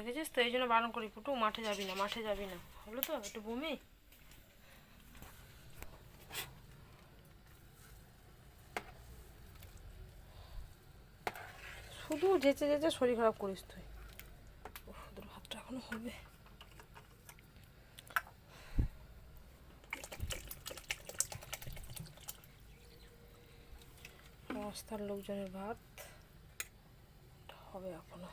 দেখেছিস তো? এই জন্য বারণ করি, পুটু, মাঠে যাবি না, মাঠে যাবি না। হলো তো? একটু বমি? শুধু যেচে যেচে শরীর খারাপ করিস তুই। তোর ভাতটা এখনও হবে। রাস্তার লোকজনের ভাত। হবে এখনও।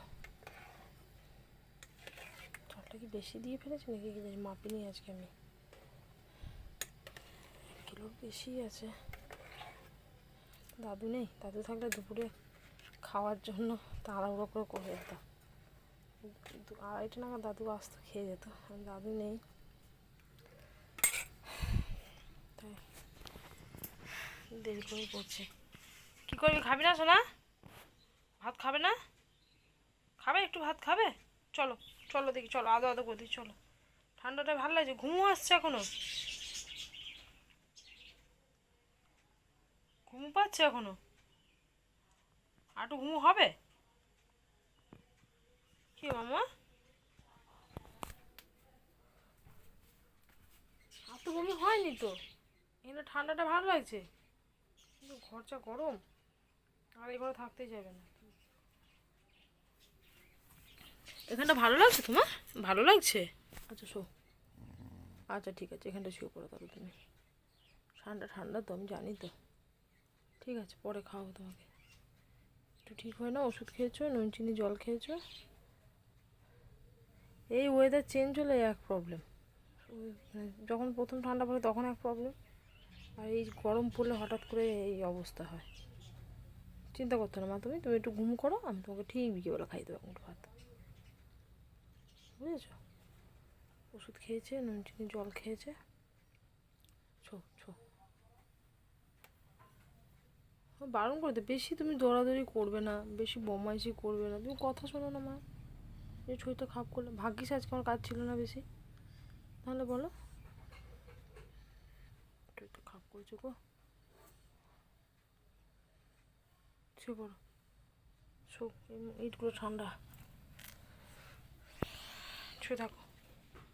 চালটা কি বেশি দিয়ে ফেলেছি নাকি কি মাপিনি আজকে আমি? কিলোর বেশি আছে। দাদু নেই? দাদু থাকলে দুপুরে খাওয়ার জন্য তাড়াহুড়ো করে করে কিন্তু আড়াইটা নাগাদ দাদু আসতো খেয়ে যেত। দাদু নেই। তাই দেরি করে করছে। কি করবি, খাবি না সোনা? ভাত খাবে না? খাবে? একটু ভাত খাবে? চলো। চলো দেখি, চলো, আদো আদো করে চলো। ঠান্ডাটা ভালো লাগছে, ঘুমও আসছে এখনও। ঘুম পাচ্ছে এখনও। একটু ঘুমো হবে? কি মামা? আর তো বমি হয়নি তো? এখানে ঠান্ডাটা ভালো লাগছে। কিন্তু ঘরটা গরম। আর এই ঘরে থাকতেই যাবে না। এখানটা ভালো লাগছে তোমার? ভালো লাগছে? আচ্ছা শো। আচ্ছা ঠিক আছে এখানটা শুয়ে পড়ো তাহলে তুমি। ঠান্ডা ঠান্ডা তো আমি জানি তো। ঠিক আছে পরে খাওয়াবো তোমাকে। একটু ঠিক হয় না ওষুধ খেয়েছো নুন চিনি জল খেয়েছো? এই ওয়েদার চেঞ্জ হলে এক প্রবলেম যখন প্রথম ঠান্ডা পড়ে তখন এক প্রবলেম আর এই গরম পড়লে হঠাৎ করে এই অবস্থা হয়। চিন্তা করতে না মা তুমি তুমি একটু ঘুম করো আমি তোমাকে ঠিক বিকেবেলা খাই দেবো একটু ভাত। বুঝেছ? ওষুধ খেয়েছে, নুন চিনি, জল খেয়েছে। ছো ছো। বারণ করে দে। বেশি তুমি দৌড়াদৌড়ি করবে না, বেশি বমাইশি করবে না। তুমি কথা শোনো না, মা। এই শরীরটা খারাপ করলে ভাগ্যিস আজকে আমার কাজ ছিল না বেশি। তাহলে বলো। শরীরটা খারাপ করেছ গো। শুয়ে পড়ো শো ইটগুলো ঠান্ডা। শুয়ে থাকো